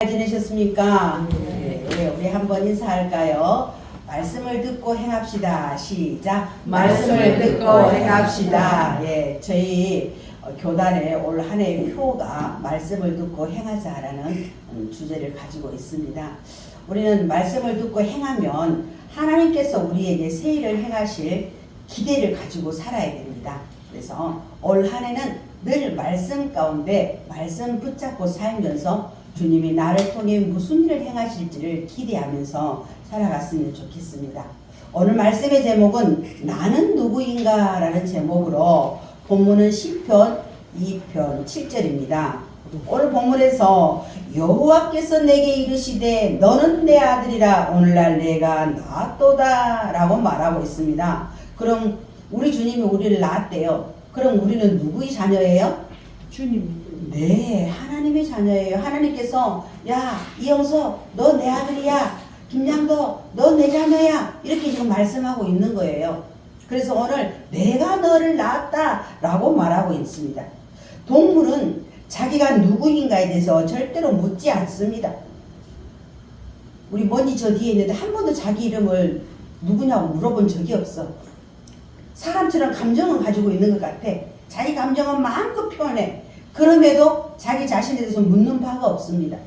잘 지내셨습니까? 네, 우리 한번 인사할까요? 말씀을 듣고 행합시다. 시작. 말씀을 듣고 행합시다. 예, 저희 어, 교단의 올한 해의 표가 말씀을 듣고 행하자라는 음, 주제를 가지고 있습니다. 우리는 말씀을 듣고 행하면 하나님께서 우리에게 새 일을 행하실 기대를 가지고 살아야 됩니다. 그래서 올 한 해는 늘 말씀 가운데 말씀 붙잡고 살면서 주님이 나를 통해 무슨 일을 행하실지를 기대하면서 살아갔으면 좋겠습니다. 오늘 말씀의 제목은 나는 누구인가 라는 제목으로 본문은 시편 2편 7절입니다. 오늘 본문에서 여호와께서 내게 이르시되 너는 내 아들이라 오늘날 내가 낳았도다 라고 말하고 있습니다. 그럼 우리 주님이 우리를 낳았대요. 그럼 우리는 누구의 자녀예요? 주님. 네, 하나님의 자녀예요. 하나님께서 야 이영서 너내 아들이야. 김양도 너 내 자녀야. 이렇게 지금 말씀하고 있는 거예요. 그래서 오늘 내가 너를 낳았다라고 말하고 있습니다. 동물은 자기가 누구인가에 대해서 절대로 묻지 않습니다. 우리 먼지 저 뒤에 있는데 한 번도 자기 이름을 누구냐고 물어본 적이 없어. 사람처럼 감정은 가지고 있는 것 같아. 자기 감정은 마음껏 표현해. 그럼에도 자기 자신에 대해서 묻는 바가 없습니다.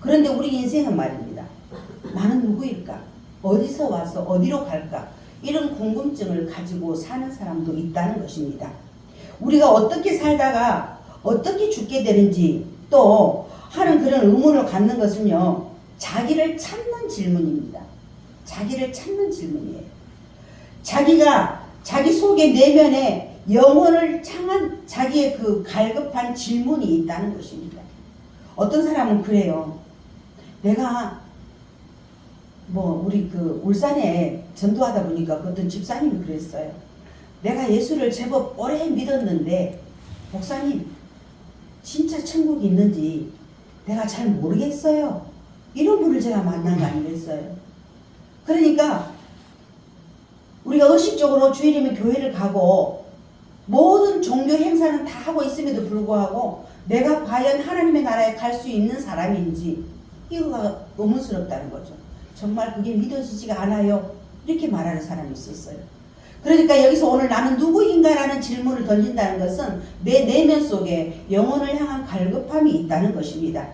그런데 우리 인생은 말입니다. 나는 누구일까? 어디서 와서 어디로 갈까? 이런 궁금증을 가지고 사는 사람도 있다는 것입니다. 우리가 어떻게 살다가 어떻게 죽게 되는지 또 하는 그런 의문을 갖는 것은요, 자기를 찾는 질문입니다. 자기를 찾는 질문이에요. 자기가 자기 속의 내면에 영혼을 향한 자기의 그 갈급한 질문이 있다는 것입니다. 어떤 사람은 그래요. 내가 뭐 우리 그 울산에 전도하다 보니까 그 어떤 집사님이 그랬어요. 내가 예수를 제법 오래 믿었는데 목사님 진짜 천국이 있는지 내가 잘 모르겠어요. 이런 분을 제가 만난 거 아니겠어요. 그러니까 우리가 의식적으로 주일이면 교회를 가고 모든 종교 행사는 다 하고 있음에도 불구하고 내가 과연 하나님의 나라에 갈 수 있는 사람인지 이거가 의문스럽다는 거죠. 정말 그게 믿어지지가 않아요. 이렇게 말하는 사람이 있었어요. 그러니까 여기서 오늘 나는 누구인가라는 질문을 던진다는 것은 내 내면 속에 영혼을 향한 갈급함이 있다는 것입니다.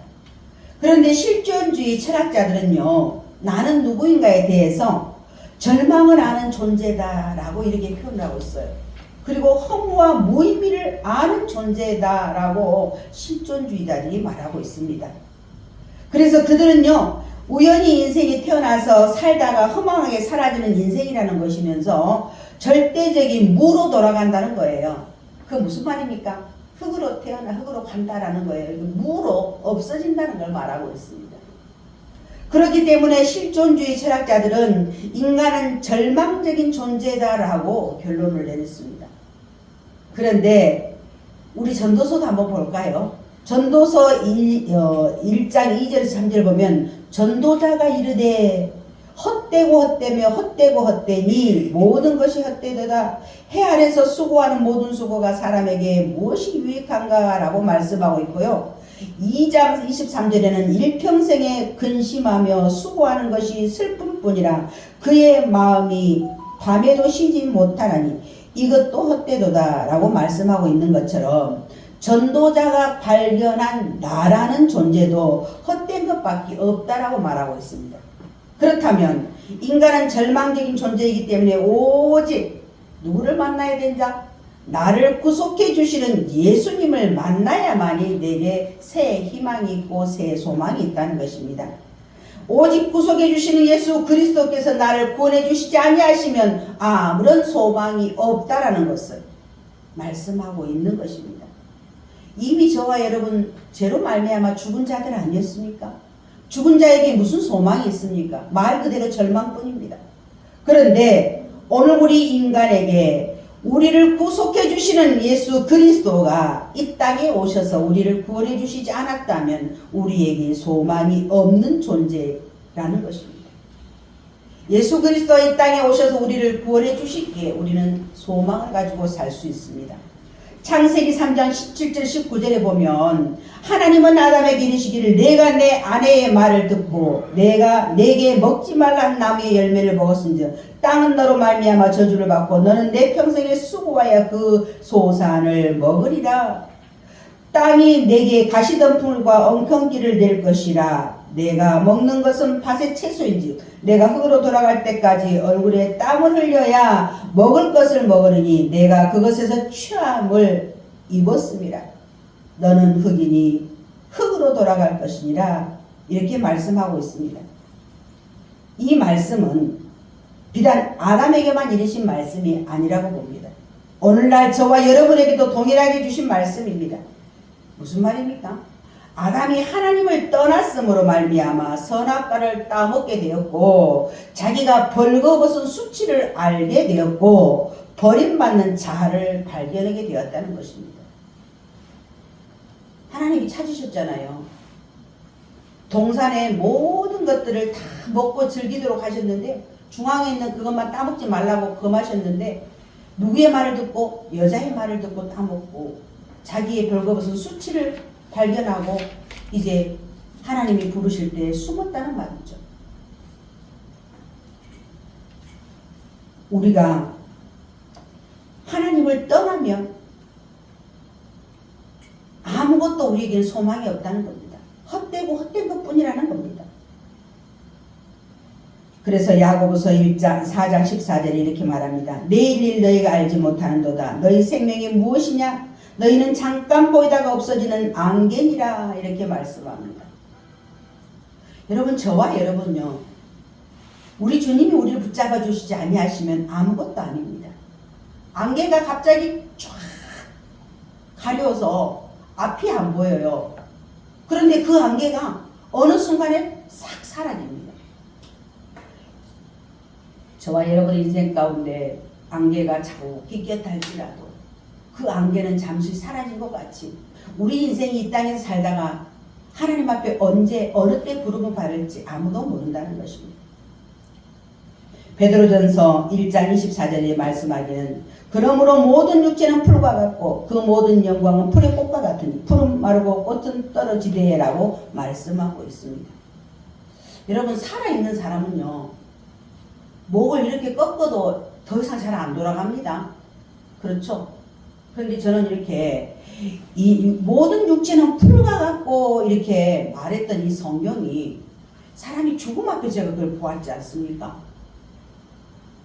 그런데 실존주의 철학자들은요, 나는 누구인가에 대해서 절망을 아는 존재다라고 이렇게 표현을 하고 있어요. 그리고 허무와 무의미를 아는 존재다라고 실존주의자들이 말하고 있습니다. 그래서 그들은요, 우연히 인생에 태어나서 살다가 허망하게 사라지는 인생이라는 것이면서 절대적인 무로 돌아간다는 거예요. 그 무슨 말입니까? 흙으로 태어나 흙으로 간다라는 거예요. 무로 없어진다는 걸 말하고 있습니다. 그렇기 때문에 실존주의 철학자들은 인간은 절망적인 존재다라고 결론을 내렸습니다. 그런데 우리 전도서도 한번 볼까요? 전도서 1, 어, 1장 2절 3절 보면 전도자가 이르되 헛되고 헛되며 헛되고 헛되니 모든 것이 헛되도다 해 아래서 수고하는 모든 수고가 사람에게 무엇이 유익한가 라고 말씀하고 있고요 2장 23절에는 일평생에 근심하며 수고하는 것이 슬픔뿐이라 그의 마음이 밤에도 쉬지 못하나니 이것도 헛되도다 라고 말씀하고 있는 것처럼 전도자가 발견한 나라는 존재도 헛된 것밖에 없다라고 말하고 있습니다. 그렇다면 인간은 절망적인 존재이기 때문에 오직 누구를 만나야 된다? 나를 구속해 주시는 예수님을 만나야만이 내게 새 희망이 있고 새 소망이 있다는 것입니다. 오직 구속해 주시는 예수 그리스도께서 나를 구원해 주시지 아니하시면 아무런 소망이 없다라는 것을 말씀하고 있는 것입니다. 이미 저와 여러분 죄로 말미암아 죽은 자들 아니었습니까? 죽은 자에게 무슨 소망이 있습니까? 말 그대로 절망뿐입니다. 그런데 오늘 우리 인간에게 우리를 구속해 주시는 예수 그리스도가 이 땅에 오셔서 우리를 구원해 주시지 않았다면 우리에게 소망이 없는 존재라는 것입니다. 예수 그리스도 이 땅에 오셔서 우리를 구원해 주시기에 우리는 소망을 가지고 살 수 있습니다. 창세기 3장 17절 19절에 보면 하나님은 아담에게 이르시기를 내가 내 아내의 말을 듣고 내가 내게 먹지 말란 나무의 열매를 먹었은즉 땅은 너로 말미암아 저주를 받고 너는 내 평생에 수고하여 그 소산을 먹으리라 땅이 내게 가시덤불과 엉겅기를 낼 것이라 내가 먹는 것은 밭의 채소인지 내가 흙으로 돌아갈 때까지 얼굴에 땀을 흘려야 먹을 것을 먹으니 내가 그것에서 취함을 입었습니다. 너는 흙이니 흙으로 돌아갈 것이니라 이렇게 말씀하고 있습니다. 이 말씀은 비단 아담에게만 이르신 말씀이 아니라고 봅니다. 오늘날 저와 여러분에게도 동일하게 주신 말씀입니다. 무슨 말입니까? 아담이 하나님을 떠났으므로 말미암아 선악과를 따먹게 되었고 자기가 벌거벗은 수치를 알게 되었고 버림받는 자아를 발견하게 되었다는 것입니다. 하나님이 찾으셨잖아요. 동산의 모든 것들을 다 먹고 즐기도록 하셨는데 중앙에 있는 그것만 따먹지 말라고 금하셨는데 누구의 말을 듣고 여자의 말을 듣고 따먹고 자기의 별거벗은 수치를 발견하고 이제 하나님이 부르실 때 숨었다는 말이죠. 우리가 하나님을 떠나면 아무것도 우리에게는 소망이 없다는 겁니다. 헛되고 헛된 것 뿐이라는 겁니다. 그래서 야고보서 1장 4장 14절에 이렇게 말합니다. 내일 일 너희가 알지 못하는도다. 너희 생명이 무엇이냐? 너희는 잠깐 보이다가 없어지는 안개니라 이렇게 말씀합니다. 여러분 저와 여러분요. 우리 주님이 우리를 붙잡아 주시지 아니하시면 아무것도 아닙니다. 안개가 갑자기 쫙 가려워서 앞이 안 보여요. 그런데 그 안개가 어느 순간에 싹 사라집니다. 저와 여러분의 인생 가운데 안개가 자욱히 꼈다 할지라도 그 안개는 잠시 사라진 것 같이 우리 인생이 이 땅에서 살다가 하나님 앞에 언제 어느 때 부름을 받을지 아무도 모른다는 것입니다. 베드로전서 1장 24절에 말씀하기는 그러므로 모든 육체는 풀과 같고 그 모든 영광은 풀의 꽃과 같으니 풀은 마르고 꽃은 떨어지되라고 말씀하고 있습니다. 여러분 살아있는 사람은요 목을 이렇게 꺾어도 더 이상 잘 안 돌아갑니다. 그렇죠? 그런데 저는 이렇게 이 모든 육체는 풀과 같고 이렇게 말했던 이 성경이 사람이 죽음 앞에 제가 그걸 보았지 않습니까?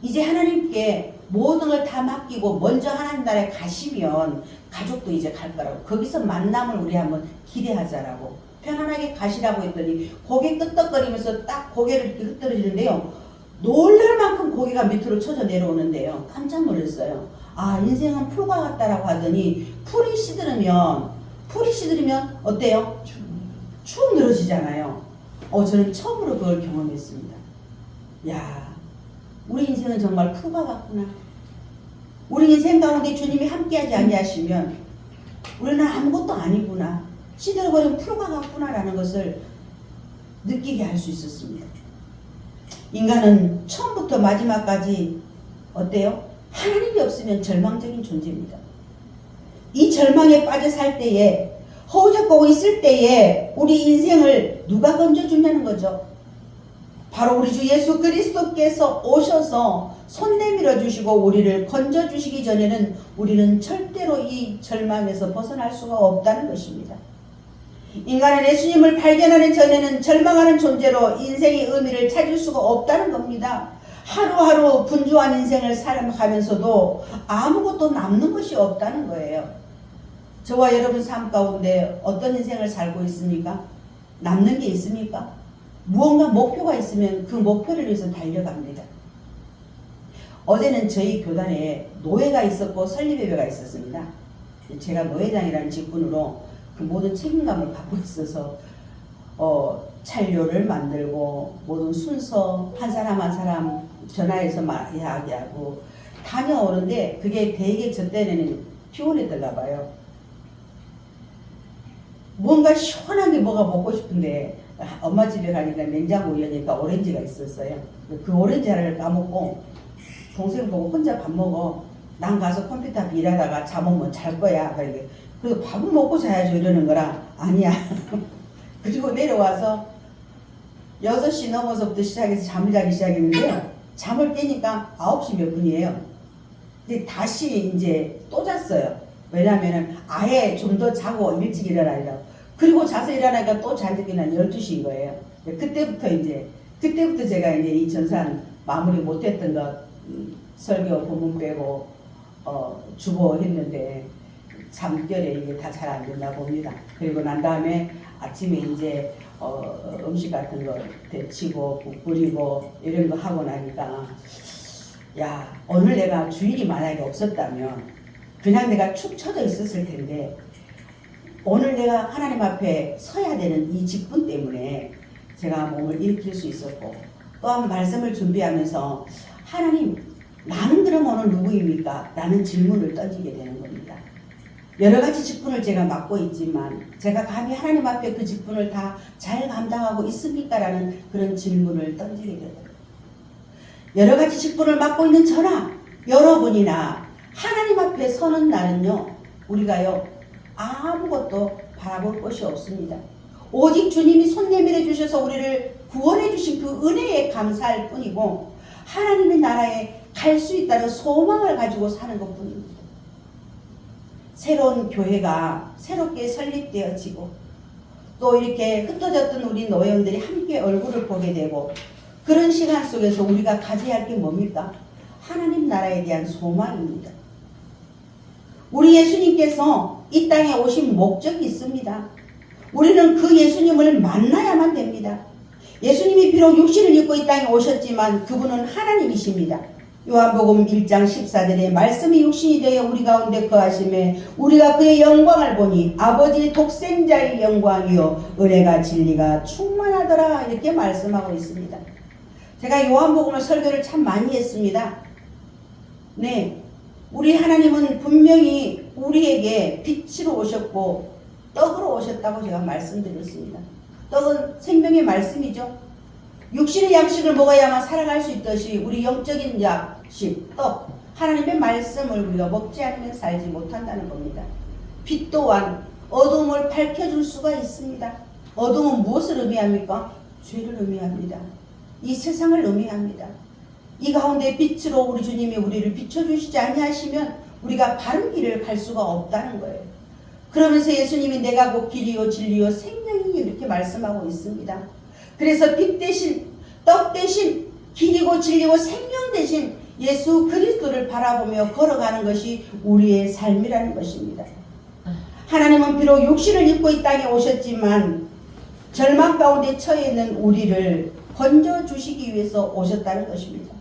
이제 하나님께 모든 걸 다 맡기고 먼저 하나님 나라에 가시면 가족도 이제 갈 거라고 거기서 만남을 우리 한번 기대하자라고 편안하게 가시라고 했더니 고개 끄덕거리면서 딱 고개를 이렇게 흩어지는데요. 놀랄 만큼 고개가 밑으로 쳐져 내려오는데요. 깜짝 놀랐어요. 아 인생은 풀과 같다라고 하더니 풀이 시들으면 풀이 시들으면 어때요? 축 늘어지잖아요. 어 저는 처음으로 그걸 경험했습니다. 야 우리 인생은 정말 풀과 같구나. 우리 인생 가운데 주님이 함께하지 아니하시면 우리는 아무것도 아니구나. 시들어버린 풀과 같구나라는 것을 느끼게 할 수 있었습니다. 인간은 처음부터 마지막까지 어때요? 하나님이 없으면 절망적인 존재입니다. 이 절망에 빠져 살 때에 허우적거고 있을 때에 우리 인생을 누가 건져주냐는 거죠. 바로 우리 주 예수 그리스도께서 오셔서 손 내밀어 주시고 우리를 건져 주시기 전에는 우리는 절대로 이 절망에서 벗어날 수가 없다는 것입니다. 인간은 예수님을 발견하는 전에는 절망하는 존재로 인생의 의미를 찾을 수가 없다는 겁니다. 하루하루 분주한 인생을 살아가면서도 아무것도 남는 것이 없다는 거예요. 저와 여러분 삶 가운데 어떤 인생을 살고 있습니까? 남는 게 있습니까? 무언가 목표가 있으면 그 목표를 위해서 달려갑니다. 어제는 저희 교단에 노예가 있었고 설립예배가 있었습니다. 제가 노회장이라는 직분으로 그 모든 책임감을 갖고 있어서 어, 찬료를 만들고 모든 순서 한 사람 한 사람 전화해서 말 이야기하고 다녀오는데 그게 되게 저 때는 피곤했던가 봐요. 뭔가 시원하게 뭐가 먹고 싶은데 엄마 집에 가니까 냉장고 여니까 오렌지가 있었어요. 그 오렌지 하나를 까먹고 동생 보고 혼자 밥 먹어. 난 가서 컴퓨터 앞에 일하다가 잠 오면 잘 거야. 그러게. 그래서 밥은 먹고 자야죠 이러는 거라 아니야. 그리고 내려와서 6시 넘어서부터 시작해서 잠을 자기 시작했는데요. 잠을 깨니까 9시 몇 분이에요. 근데 다시 이제 또 잤어요. 왜냐면은 아예 좀 더 자고 일찍 일어나려고. 그리고 자서 일어나니까 또 잔뜩이는 12시인 거예요. 그때부터 이제, 그때부터 제가 이제 이 전산 마무리 못했던 것, 음, 설교 본문 빼고, 어, 주보 했는데, 잠결에 이게 다잘안 됐나 봅니다. 그리고 난 다음에 아침에 이제, 어, 음식 같은 거 데치고, 국 끓이고, 이런 거 하고 나니까, 야, 오늘 내가 주일이 만약에 없었다면, 그냥 내가 축 처져 있었을 텐데, 오늘 내가 하나님 앞에 서야 되는 이 직분 때문에 제가 몸을 일으킬 수 있었고 또한 말씀을 준비하면서 하나님 나는 그럼 오늘 누구입니까? 라는 질문을 던지게 되는. 여러 가지 직분을 제가 맡고 있지만 제가 감히 하나님 앞에 그 직분을 다 잘 감당하고 있습니까? 라는 그런 질문을 던지게 되더라고요. 여러 가지 직분을 맡고 있는 저나 여러분이나 하나님 앞에 서는 날은요 우리가요 아무것도 바라볼 것이 없습니다. 오직 주님이 손 내밀어 주셔서 우리를 구원해 주신 그 은혜에 감사할 뿐이고 하나님의 나라에 갈 수 있다는 소망을 가지고 사는 것 뿐입니다. 새로운 교회가 새롭게 설립되어지고 또 이렇게 흩어졌던 우리 노회원들이 함께 얼굴을 보게 되고 그런 시간 속에서 우리가 가져야 할 게 뭡니까? 하나님 나라에 대한 소망입니다. 우리 예수님께서 이 땅에 오신 목적이 있습니다. 우리는 그 예수님을 만나야만 됩니다. 예수님이 비록 육신을 입고 이 땅에 오셨지만 그분은 하나님이십니다. 요한복음 1장 14절에 말씀이 육신이 되어 우리 가운데 거하심에 우리가 그의 영광을 보니 아버지 독생자의 영광이요 은혜가 진리가 충만하더라 이렇게 말씀하고 있습니다. 제가 요한복음을 설교를 참 많이 했습니다. 네, 우리 하나님은 분명히 우리에게 빛으로 오셨고 떡으로 오셨다고 제가 말씀드렸습니다. 떡은 생명의 말씀이죠. 육신의 양식을 먹어야만 살아갈 수 있듯이 우리 영적인 양식, 떡, 하나님의 말씀을 우리가 먹지 않으면 살지 못한다는 겁니다. 빛 또한 어둠을 밝혀줄 수가 있습니다. 어둠은 무엇을 의미합니까? 죄를 의미합니다. 이 세상을 의미합니다. 이 가운데 빛으로 우리 주님이 우리를 비춰주시지 아니하시면 우리가 바른 길을 갈 수가 없다는 거예요. 그러면서 예수님이 내가 곧 길이요 진리요 생명이 이렇게 말씀하고 있습니다. 그래서 빛 대신 떡 대신 길이고 진리고 생명 대신 예수 그리스도를 바라보며 걸어가는 것이 우리의 삶이라는 것입니다. 하나님은 비록 육신을 입고 이 땅에 오셨지만 절망 가운데 처해 있는 우리를 건져 주시기 위해서 오셨다는 것입니다.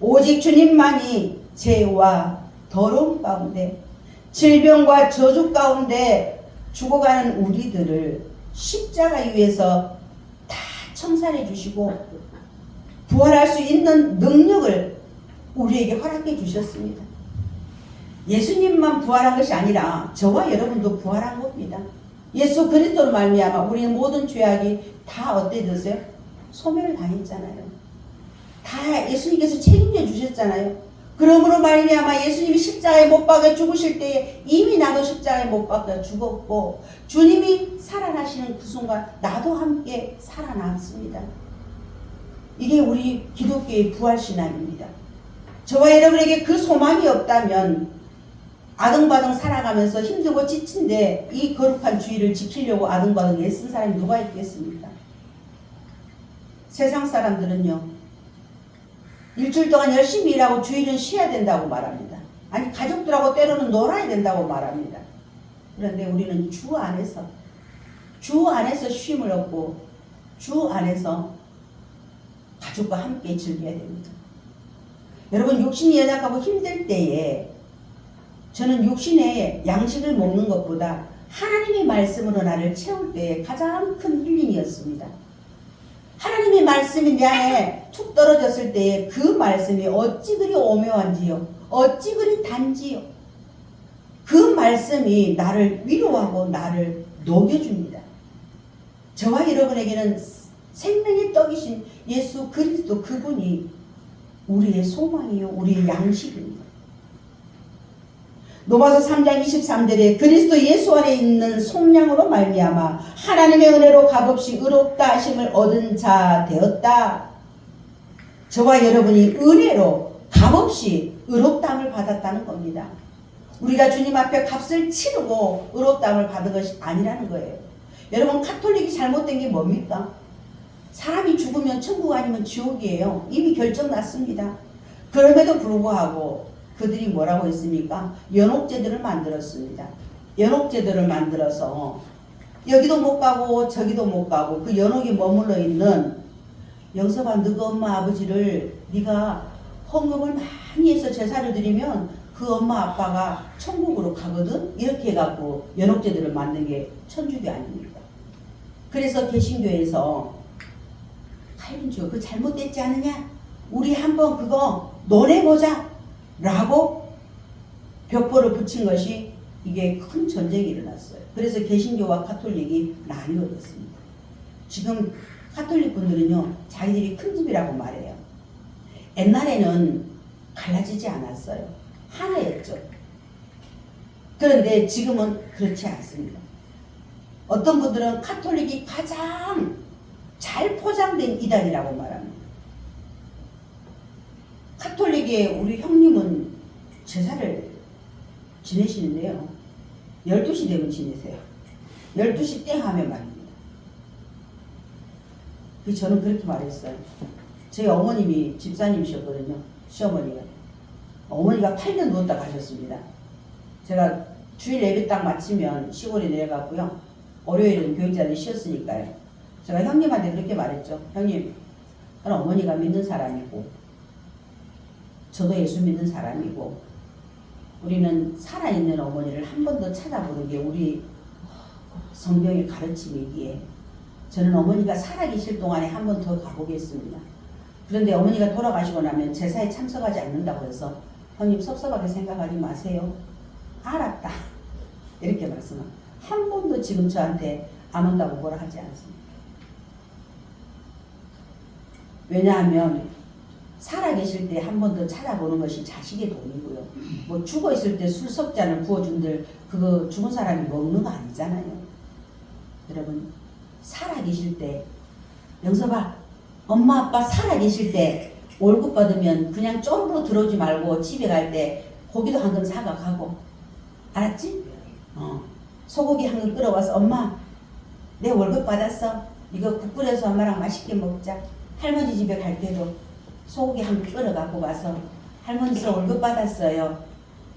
오직 주님만이 죄와 더러움 가운데 질병과 저주 가운데 죽어가는 우리들을 십자가 위에서 다 청산해 주시고 부활할 수 있는 능력을 우리에게 허락해 주셨습니다. 예수님만 부활한 것이 아니라 저와 여러분도 부활한 겁니다. 예수 그리스도로 말미암아 우리의 모든 죄악이 다 어때 됐어요? 소멸을 당했잖아요. 다 예수님께서 책임져 주셨잖아요. 그러므로 말미암아 예수님이 십자가에 못 박아 죽으실 때에 이미 나도 십자가에 못 박아 죽었고 주님이 살아나시는 그 순간 나도 함께 살아났습니다. 이게 우리 기독교의 부활 신앙입니다. 저와 여러분에게 그 소망이 없다면 아등바등 살아가면서 힘들고 지친데 이 거룩한 주의를 지키려고 아등바등 애쓴 사람이 누가 있겠습니까? 세상 사람들은요. 일주일 동안 열심히 일하고 주일은 쉬어야 된다고 말합니다. 아니 가족들하고 때로는 놀아야 된다고 말합니다. 그런데 우리는 주 안에서 주 안에서 쉼을 얻고 주 안에서 가족과 함께 즐겨야 됩니다. 여러분 육신이 연약하고 힘들 때에 저는 육신의 양식을 먹는 것보다 하나님의 말씀으로 나를 채울 때에 가장 큰 힐링이었습니다. 하나님의 말씀이 내 안에 툭 떨어졌을 때에 그 말씀이 어찌 그리 오묘한지요. 어찌 그리 단지요. 그 말씀이 나를 위로하고 나를 녹여줍니다. 저와 여러분에게는 생명의 떡이신 예수 그리스도 그분이 우리의 소망이요. 우리의 양식입니다. 로마서 3장 23절에 그리스도 예수 안에 있는 속량으로 말미암아 하나님의 은혜로 값없이 의롭다 하심을 얻은 자 되었다. 저와 여러분이 은혜로 값없이 의롭다함을 받았다는 겁니다. 우리가 주님 앞에 값을 치르고 의롭다함을 받은 것이 아니라는 거예요. 여러분 카톨릭이 잘못된 게 뭡니까? 사람이 죽으면 천국 아니면 지옥이에요. 이미 결정 났습니다. 그럼에도 불구하고 그들이 뭐라고 했습니까? 연옥제도를 만들었습니다. 연옥제도를 만들어서 여기도 못 가고 저기도 못 가고 그 연옥이 머물러 있는 영서봐 너가 엄마 아버지를 네가 헌금을 많이 해서 제사를 드리면 그 엄마 아빠가 천국으로 가거든 이렇게 해갖고 연옥제도를 만든 게 천주교 아닙니까? 그래서 개신교에서 칼빈주가 그 잘못됐지 않느냐? 우리 한번 그거 논해보자 라고 벽보를 붙인 것이 이게 큰 전쟁이 일어났어요. 그래서 개신교와 카톨릭이 나뉘어졌습니다. 지금 카톨릭 분들은요, 자기들이 큰 집이라고 말해요. 옛날에는 갈라지지 않았어요. 하나였죠. 그런데 지금은 그렇지 않습니다. 어떤 분들은 카톨릭이 가장 잘 포장된 이단이라고 말합니다. 카톨릭의 우리 형님은 제사를 지내시는데요. 12시 되면 지내세요. 12시 땡 하면 말입니다. 그 저는 그렇게 말했어요. 저희 어머님이 집사님이셨거든요. 시어머니가. 어머니가 8년 누웠다 가셨습니다. 제가 주일 예배 딱 마치면 시골에 내려갔고요. 월요일은 교육자들이 쉬었으니까요. 제가 형님한테 그렇게 말했죠. 형님, 저는 어머니가 믿는 사람이고, 저도 예수 믿는 사람이고, 우리는 살아있는 어머니를 한번더 찾아보는 게 우리 성경의 가르침이기에 저는 어머니가 살아계실 동안에 한 번 더 가보겠습니다. 그런데 어머니가 돌아가시고 나면 제사에 참석하지 않는다고 해서 형님 섭섭하게 생각하지 마세요. 알았다. 이렇게 말씀합니다. 한 번도 지금 저한테 안 온다고 뭐라 하지 않습니다. 왜냐하면 살아계실 때 한 번 더 찾아보는 것이 자식의 돈이고요. 뭐 죽어 있을 때 술 석잔을 부어준들 그거 죽은 사람이 먹는 거 아니잖아요. 여러분 살아계실 때 영서봐 엄마 아빠 살아계실 때 월급 받으면 그냥 쪼르르 들어오지 말고 집에 갈 때 고기도 한 근 사가 가고 알았지? 어. 소고기 한 근 끓여와서 엄마 내 월급 받았어 이거 국 끓여서 엄마랑 맛있게 먹자 할머니 집에 갈 때도 소고기 한근 끓여 갖고 가서 할머니 저 월급 받았어요.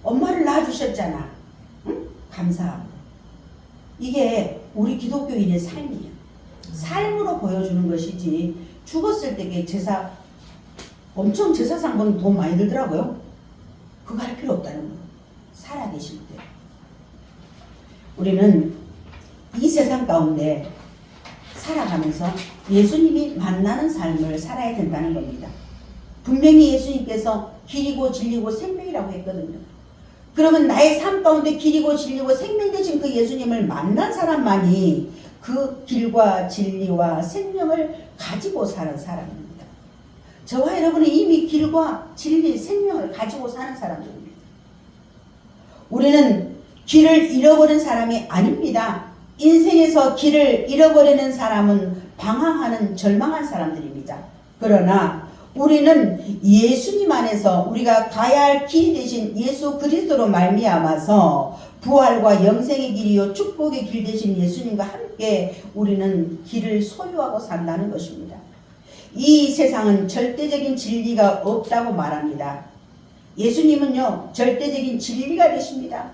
엄마를 낳아주셨잖아. 응? 감사하고. 이게 우리 기독교인의 삶이야. 삶으로 보여주는 것이지 죽었을 때 제사 엄청 제사 상금 돈 많이 들더라고요. 그거 할 필요 없다는 거예요 살아계실 때. 우리는 이 세상 가운데 살아가면서 예수님이 만나는 삶을 살아야 된다는 겁니다. 분명히 예수님께서 길이고 진리고 생명이라고 했거든요. 그러면 나의 삶 가운데 길이고 진리고 생명 되신 그 예수님을 만난 사람만이 그 길과 진리와 생명을 가지고 사는 사람입니다. 저와 여러분은 이미 길과 진리, 생명을 가지고 사는 사람들입니다. 우리는 길을 잃어버린 사람이 아닙니다. 인생에서 길을 잃어버리는 사람은 방황하는 절망한 사람들입니다. 그러나 우리는 예수님 안에서 우리가 가야 할 길이 되신 예수 그리스도로 말미암아서 부활과 영생의 길이요 축복의 길 되신 예수님과 함께 우리는 길을 소유하고 산다는 것입니다. 이 세상은 절대적인 진리가 없다고 말합니다. 예수님은요 절대적인 진리가 되십니다.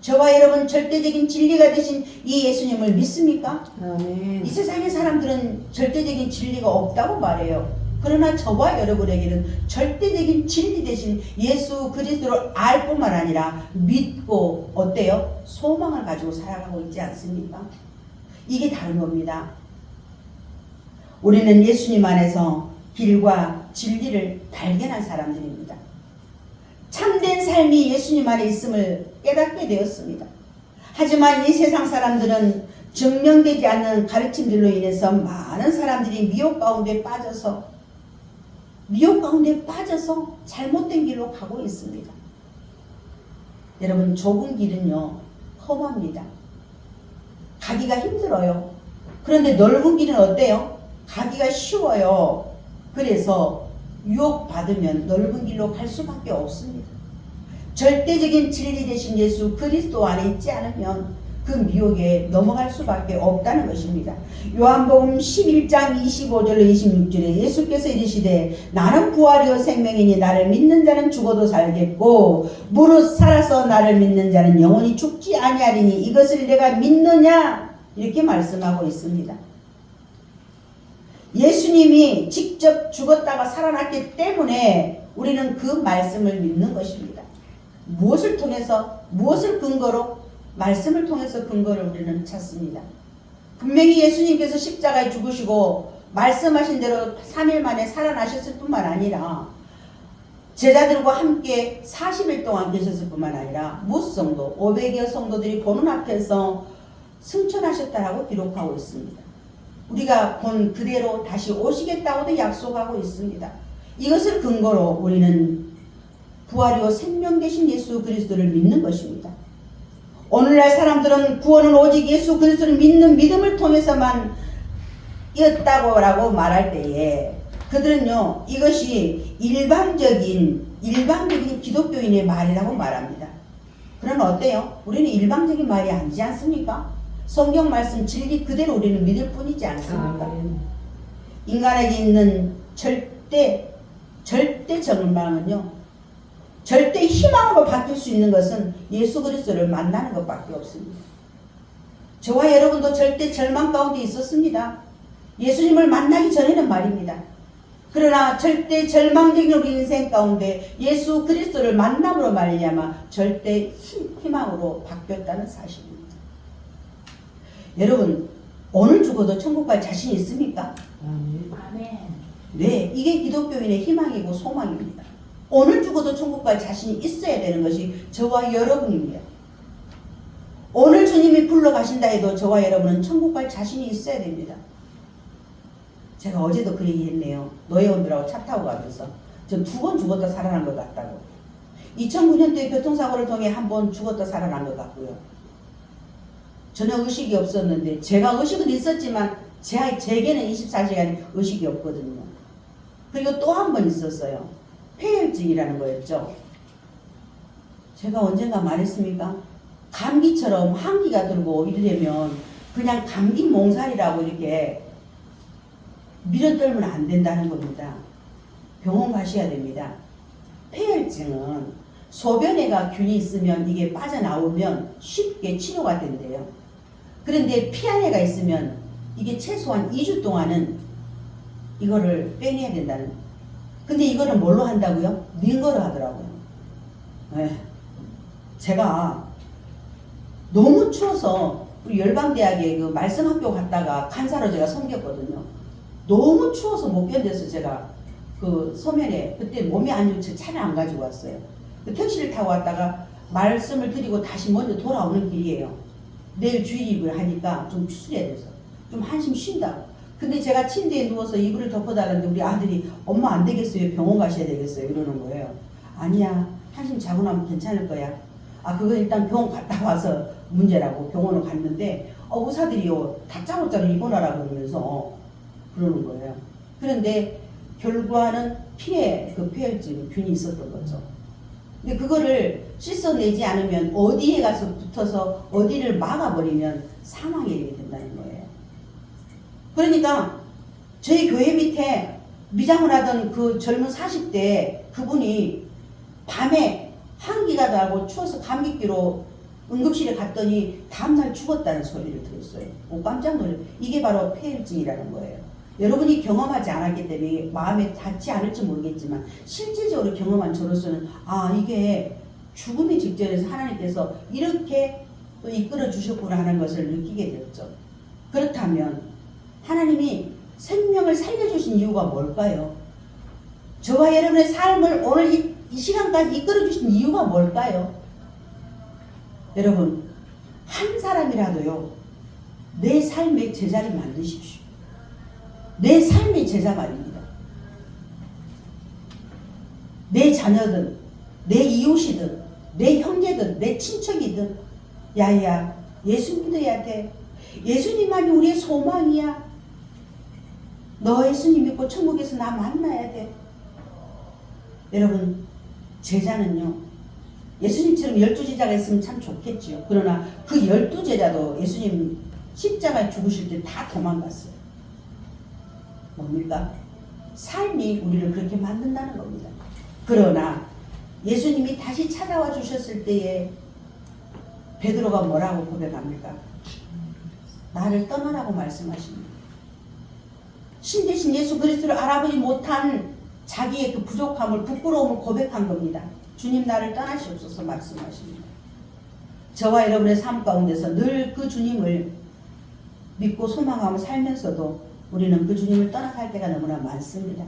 저와 여러분 절대적인 진리가 되신 이 예수님을 믿습니까? 아멘. 이 세상의 사람들은 절대적인 진리가 없다고 말해요. 그러나 저와 여러분에게는 절대적인 진리 되신 예수 그리스도를 알 뿐만 아니라 믿고 어때요? 소망을 가지고 살아가고 있지 않습니까? 이게 다른 겁니다. 우리는 예수님 안에서 길과 진리를 발견한 사람들입니다. 참된 삶이 예수님 안에 있음을 깨닫게 되었습니다. 하지만 이 세상 사람들은 증명되지 않는 가르침들로 인해서 많은 사람들이 미혹 가운데 빠져서 미혹 가운데 빠져서 잘못된 길로 가고 있습니다. 여러분 좁은 길은요 험합니다. 가기가 힘들어요. 그런데 넓은 길은 어때요? 가기가 쉬워요. 그래서 유혹 받으면 넓은 길로 갈 수밖에 없습니다. 절대적인 진리 되신 예수 그리스도 안에 있지 않으면 그 미혹에 넘어갈 수밖에 없다는 것입니다. 요한복음 11장 25절로 26절에 예수께서 이르시되 나는 부활이요 생명이니 나를 믿는 자는 죽어도 살겠고 무릇 살아서 나를 믿는 자는 영원히 죽지 아니하리니 이것을 내가 믿느냐 이렇게 말씀하고 있습니다. 예수님이 직접 죽었다가 살아났기 때문에 우리는 그 말씀을 믿는 것입니다. 무엇을 통해서 무엇을 근거로 말씀을 통해서 근거를 우리는 찾습니다. 분명히 예수님께서 십자가에 죽으시고 말씀하신 대로 3일 만에 살아나셨을 뿐만 아니라 제자들과 함께 40일 동안 계셨을 뿐만 아니라 무성도 500여 성도들이 보는 앞에서 승천하셨다라고 기록하고 있습니다. 우리가 본 그대로 다시 오시겠다고도 약속하고 있습니다. 이것을 근거로 우리는 부활이요 생명 되신 예수 그리스도를 믿는 것입니다. 오늘날 사람들은 구원은 오직 예수 그리스도를 믿는 믿음을 통해서만 이었다고라고 말할 때에 그들은요 이것이 일반적인 일반적인 기독교인의 말이라고 말합니다. 그러나 어때요? 우리는 일방적인 말이 아니지 않습니까? 성경 말씀 진리 그대로 우리는 믿을 뿐이지 않습니까? 인간에게 있는 절대 절대 절망은요 절대 희망으로 바뀔 수 있는 것은 예수 그리스도를 만나는 것밖에 없습니다. 저와 여러분도 절대 절망 가운데 있었습니다. 예수님을 만나기 전에는 말입니다. 그러나 절대 절망적인 우리 인생 가운데 예수 그리스도를 만남으로 말미암아 절대 희- 희망으로 바뀌었다는 사실입니다. 여러분 오늘 죽어도 천국 갈 자신 있습니까? 아멘. 네, 이게 기독교인의 희망이고 소망입니다. 오늘 죽어도 천국 갈 자신이 있어야 되는 것이 저와 여러분입니다. 오늘 주님이 불러가신다 해도 저와 여러분은 천국 갈 자신이 있어야 됩니다. 제가 어제도 그 얘기 했네요. 노예원들하고 차 타고 가면서. 저 두 번 죽었다 살아난 것 같다고. 2009년도에 교통사고를 통해 한 번 죽었다 살아난 것 같고요. 전혀 의식이 없었는데, 제가 의식은 있었지만, 제, 제게는 24시간 의식이 없거든요. 그리고 또 한 번 있었어요. 폐혈증이라는 거였죠. 제가 언젠가 말했습니까? 감기처럼 한기가 들고 이러려면 그냥 감기 몽살이라고 이렇게 밀어떨면 안 된다는 겁니다. 병원 가셔야 됩니다. 폐혈증은 소변에가 균이 있으면 이게 빠져나오면 쉽게 치료가 된대요. 그런데 피 안에가 있으면 이게 최소한 2주 동안은 이거를 빼내야 된다는. 근데 이거는 뭘로 한다고요? 링거로 하더라고요. 네. 제가 너무 추워서 우리 열방대학에 그 말씀학교 갔다가 간사로 제가 섬겼거든요. 너무 추워서 못 견뎌서 제가 그 서면에 그때 몸이 안 좋지 차를 안 가지고 왔어요. 그 택시를 타고 왔다가 말씀을 드리고 다시 먼저 돌아오는 길이에요. 내일 주일입을 하니까 좀 추스려야 돼서 좀 한심 쉰다. 근데 제가 침대에 누워서 이불을 덮어달라는데 우리 아들이 엄마 안 되겠어요. 병원 가셔야 되겠어요. 이러는 거예요. 아니야. 한심 자고 나면 괜찮을 거야. 아 그거 일단 병원 갔다 와서 문제라고 병원을 갔는데 어, 의사들이요 다짜고짜로 입원하라 그러면서 어, 그러는 거예요. 그런데 결과는 피에 그 폐혈증 균이 있었던 거죠. 근데 그거를 씻어내지 않으면 어디에 가서 붙어서 어디를 막아버리면 사망에 이르게 된다는 거예요. 그러니까 저희 교회 밑에 미장을 하던 그 젊은 40대 그분이 밤에 한기가 나고 추워서 감기기로 응급실에 갔더니 다음날 죽었다는 소리를 들었어요. 오, 깜짝 놀래. 이게 바로 폐혈증이라는 거예요. 여러분이 경험하지 않았기 때문에 마음에 닿지 않을지 모르겠지만 실질적으로 경험한 저로서는 아 이게 죽음의 직전에서 하나님께서 이렇게 또 이끌어 주셨구나 하는 것을 느끼게 되었죠. 그렇다면 하나님이 생명을 살려주신 이유가 뭘까요? 저와 여러분의 삶을 오늘 이, 이 시간까지 이끌어 주신 이유가 뭘까요? 여러분 한 사람이라도요 내 삶의 제자를 만드십시오. 내 삶의 제자 말입니다. 내 자녀든 내 이웃이든 내 형제든 내 친척이든 야야 예수 믿어야 돼. 예수님만이 우리의 소망이야. 너 예수님 믿고 천국에서 나 만나야 돼. 여러분 제자는요 예수님처럼 열두 제자가 있으면 참 좋겠지요. 그러나 그 열두 제자도 예수님 십자가에 죽으실 때 다 도망갔어요. 뭡니까? 삶이 우리를 그렇게 만든다는 겁니다. 그러나 예수님이 다시 찾아와 주셨을 때에 베드로가 뭐라고 고백합니까? 나를 떠나라고 말씀하십니다. 신 대신 예수 그리스도를 알아보지 못한 자기의 그 부족함을 부끄러움을 고백한 겁니다. 주님 나를 떠나시옵소서 말씀하십니다. 저와 여러분의 삶 가운데서 늘 그 주님을 믿고 소망하며 살면서도 우리는 그 주님을 떠나갈 때가 너무나 많습니다.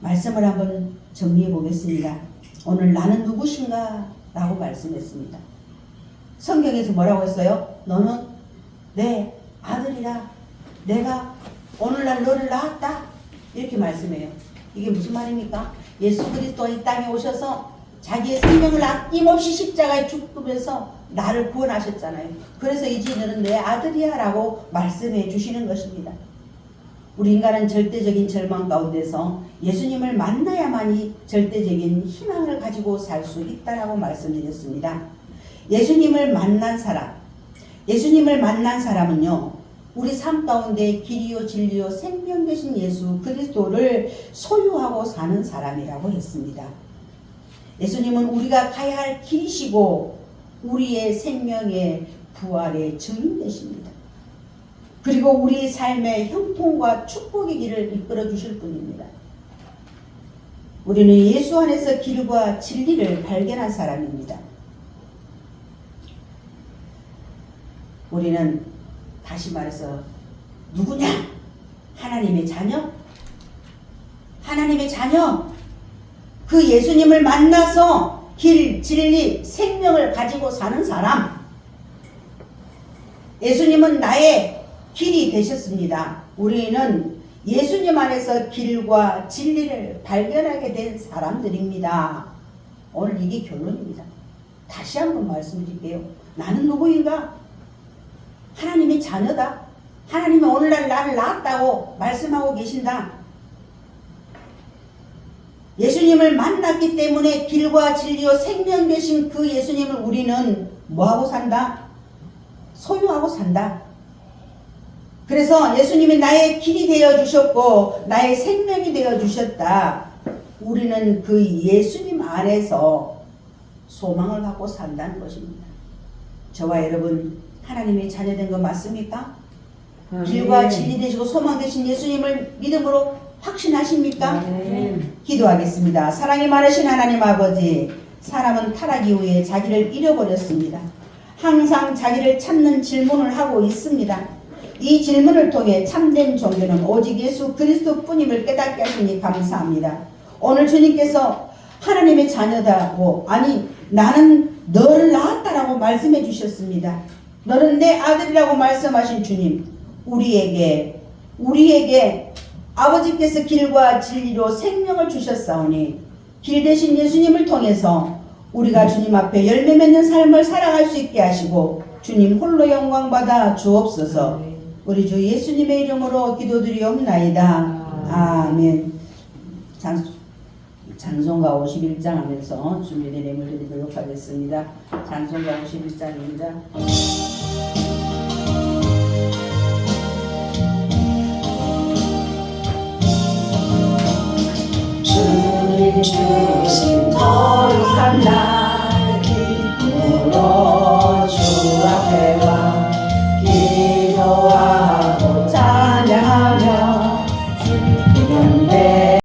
말씀을 한번 정리해 보겠습니다. 오늘 나는 누구신가? 라고 말씀했습니다. 성경에서 뭐라고 했어요? 너는 내 아들이라 내가 오늘날 너를 낳았다. 이렇게 말씀해요. 이게 무슨 말입니까? 예수 그리스도가 이 땅에 오셔서 자기의 생명을 아낌없이 십자가에 죽으면서 나를 구원하셨잖아요. 그래서 이제 너는 내 아들이야 라고 말씀해 주시는 것입니다. 우리 인간은 절대적인 절망 가운데서 예수님을 만나야만이 절대적인 희망을 가지고 살 수 있다라고 말씀드렸습니다. 예수님을 만난 사람, 예수님을 만난 사람은요, 우리 삶 가운데 길이요 진리요 생명 되신 예수 그리스도를 소유하고 사는 사람이라고 했습니다. 예수님은 우리가 가야 할 길이시고 우리의 생명의 부활의 주인 되십니다. 그리고 우리 삶의 형통과 축복의 길을 이끌어 주실 분입니다. 우리는 예수 안에서 길과 진리를 발견한 사람입니다. 우리는 다시 말해서 누구냐? 하나님의 자녀? 하나님의 자녀? 그 예수님을 만나서 길, 진리, 생명을 가지고 사는 사람. 예수님은 나의 길이 되셨습니다. 우리는 예수님 안에서 길과 진리를 발견하게 된 사람들입니다. 오늘 이게 결론입니다. 다시 한번 말씀드릴게요. 나는 누구인가? 하나님의 자녀다. 하나님이 오늘날 나를 낳았다고 말씀하고 계신다. 예수님을 만났기 때문에 길과 진리요 생명 되신 그 예수님을 우리는 뭐하고 산다? 소유하고 산다. 그래서 예수님이 나의 길이 되어 주셨고 나의 생명이 되어 주셨다. 우리는 그 예수님 안에서 소망을 갖고 산다는 것입니다. 저와 여러분 하나님의 자녀된 거 맞습니까? 길과 진리 되시고 소망 되신 예수님을 믿음으로 확신하십니까? 기도하겠습니다. 사랑이 많으신 하나님 아버지, 사람은 타락 이후에 자기를 잃어버렸습니다. 항상 자기를 찾는 질문을 하고 있습니다. 이 질문을 통해 참된 종교는 오직 예수 그리스도 뿐임을 깨닫게 하시니 감사합니다. 오늘 주님께서 하나님의 자녀다고, 아니, 나는 너를 낳았다라고 말씀해 주셨습니다. 너는 내 아들이라고 말씀하신 주님, 우리에게, 우리에게 아버지께서 길과 진리로 생명을 주셨사오니 길 대신 예수님을 통해서 우리가 주님 앞에 열매 맺는 삶을 살아갈 수 있게 하시고 주님 홀로 영광 받아 주옵소서. 우리 주 예수님의 이름으로 기도드리옵나이다. 아멘. 장, 찬송가 51장 하면서 준비된 예물 드리도록 하겠습니다. 찬송가 51장입니다. 주신 도를 한다 기쁘로